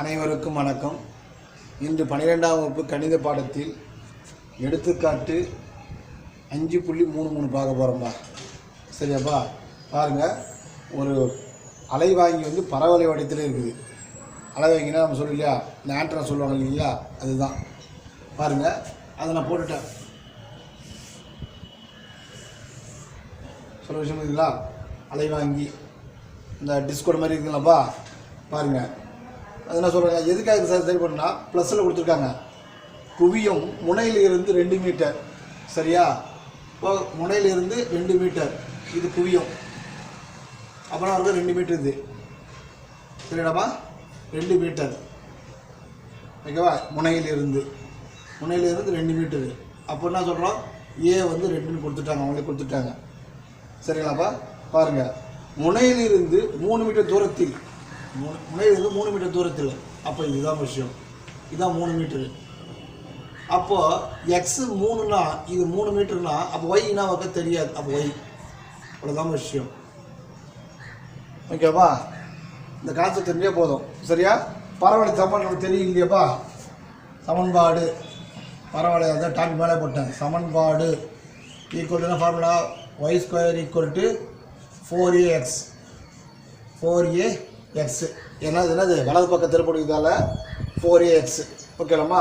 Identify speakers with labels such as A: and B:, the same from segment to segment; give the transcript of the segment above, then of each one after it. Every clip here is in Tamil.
A: அனைவருக்கும் வணக்கம். இன்று பன்னிரெண்டாம் வகுப்பு கணித பாடத்தில் எடுத்துக்காட்டு அஞ்சு புள்ளி மூணு மூணு பார்க்க போகிறோம்பா சரியாப்பா பாருங்கள் ஒரு அலைவாங்கி வந்து பரவலை வடிவத்தில் இருக்குது. அலைவாங்கினா நம்ம சொல்லி இல்லையா? இந்த ஆண்டனை சொல்லுவாங்க இல்லையா அதுதான். பாருங்கள் அதை நான் போட்டுட்டேன். சொல்ல விஷயம் இருக்குங்களா அலைவாங்கி இந்த டிஸ்கோட் மாதிரி இருக்குங்களாப்பா பாருங்கள் அது என்ன சொல்கிறாங்க எதுக்காக இது சரி பண்ணா ப்ளஸில் கொடுத்துருக்காங்க. குவியம் முனையிலிருந்து ரெண்டு மீட்டர். சரியா? இப்போ முனையிலிருந்து ரெண்டு மீட்டர். இது குவியம். அப்புறம் வந்து ரெண்டு மீட்டர் இது. சரிடாமா ரெண்டு மீட்டர். ஓகேவா? முனையிலிருந்து. முனையிலிருந்து ரெண்டு மீட்டரு. அப்போ என்ன சொல்கிறோம் ஏ வந்து ரெண்டுன்னு கொடுத்துட்டாங்க. அவங்களே கொடுத்துட்டாங்க. சரிங்களாப்பா? பாருங்கள் முனையிலிருந்து மூணு மீட்டர் தூரத்தில் மு- முனையிலிருந்து மூணு மீட்டர் தூரத்தில். அப்போ இதுதான் விஷயம். இதுதான் மூணு மீட்டரு. அப்போது எக்ஸ் மூணுனா இது மூணு மீட்டர்னா அப்போ ஒய்னா வைக்க தெரியாது. அப்போ ஒய் அவ்வளோதான் விஷயம். ஓகேவா? இந்த கான்செப்ட் தெரிஞ்சே போதும். சரியா? பரவாயில்ல சமன்பாடு தெரியும் இல்லையாப்பா சமன்பாடு. பரவாயில்ல அதான் டாபிக் மேலே போட்டேன். சமன்பாடு equal to formula Y square equal to four A X four A X ஏன்னா இது என்னது? வலது பக்கம் திருப்பிடிக்கிறதால ஃபோர் ஏ எக்ஸு ஓகேலாமா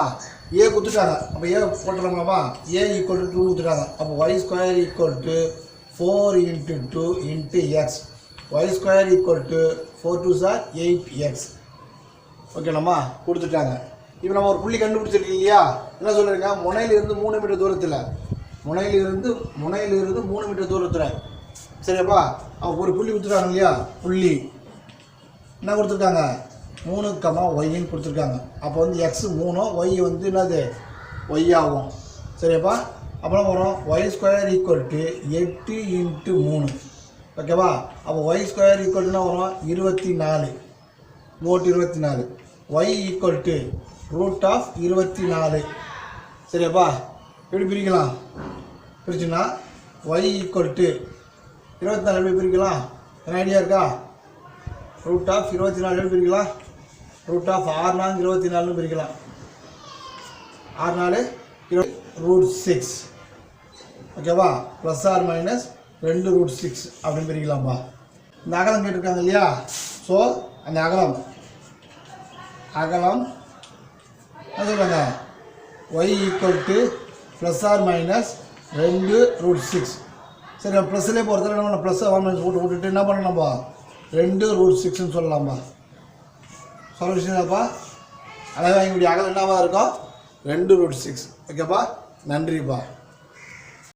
A: ஏ கொடுத்துட்டாங்க. அப்போ ஏ போட்டுறாங்களாமா ஏ ஈக்குவல் டு டூ கொடுத்துட்டாங்க. அப்போ Y square equal to four into two into X Y square equal to four two sir eight X ஓகேலாமா கொடுத்துட்டாங்க. இப்போ நம்ம ஒரு புள்ளி கண்டுபிடிச்சிருக்கீங்க இல்லையா என்ன சொல்லுறீங்க முனையிலிருந்து மூணு மீட்டர் தூரத்தில். முனையிலிருந்து முனையிலிருந்து மூணு மீட்டர் தூரத்தில். சரியாப்பா? அவன் ஒரு புள்ளி கொடுத்துட்டாங்க இல்லையா? புள்ளி. என்ன கொடுத்துருக்காங்க? மூணு கமா ஒய்ன்னு கொடுத்துருக்காங்க. அப்போ வந்து எக்ஸ் மூணும் ஒய் வந்து என்னது? ஒய் ஆகும். சரியாப்பா? அப்புறம் வரும்? ஒய் ஸ்கொயர் ஈக்குவல் டு எட்டு இன்ட்டு மூணு. ஓகேவா அப்போ ஒய் ஸ்கொயர் ஈக்குவல்னா வரும் இருபத்தி நாலு நூற்றி இருபத்தி நாலு Y equal to root of இருபத்தி நாலு சரியாப்பா? எப்படி பிரிக்கலாம்? பிரிச்சுன்னா ஒய் ஈக்குவல் டு இருபத்தி நாலு எப்படி பிரிக்கலாம்? என்ன ஐடியா இருக்கா? ரூட் ஆஃப் இருபத்தி நாலு பிரிக்கலாம். ரூட் ஆஃப் ஆறு நாலு இருபத்தி நாலுன்னு பிரிக்கலாம். ஆறு நாலு இருபது ரூட் சிக்ஸ் ஓகேவா ப்ளஸ் ஆர் மைனஸ் ரெண்டு ரூட் சிக்ஸ் அப்படின்னு பிரிக்கலாம்ப்பா இந்த அகலம் கேட்டிருக்காங்க இல்லையா? ஸோ அந்த அகலம். அகலம். என்ன சொல்கிறாங்க Y equal to plus or minus ரெண்டு ரூட் சிக்ஸ் சரி ப்ளஸ்லேயே போகிறதுல என்ன பண்ண ப்ளஸ் ஆர் மைனஸ் போட்டு விட்டுட்டு என்ன பண்ணலாம்ப்பா ரெண்டு ரூட் சிக்ஸ்னு சொல்லலாம்ப்பா சொல்ல அழகாக எங்களுடைய அகலம் என்னவா இருக்கும் ரெண்டு ரூட் சிக்ஸ் ஓகேப்பா? நன்றிப்பா.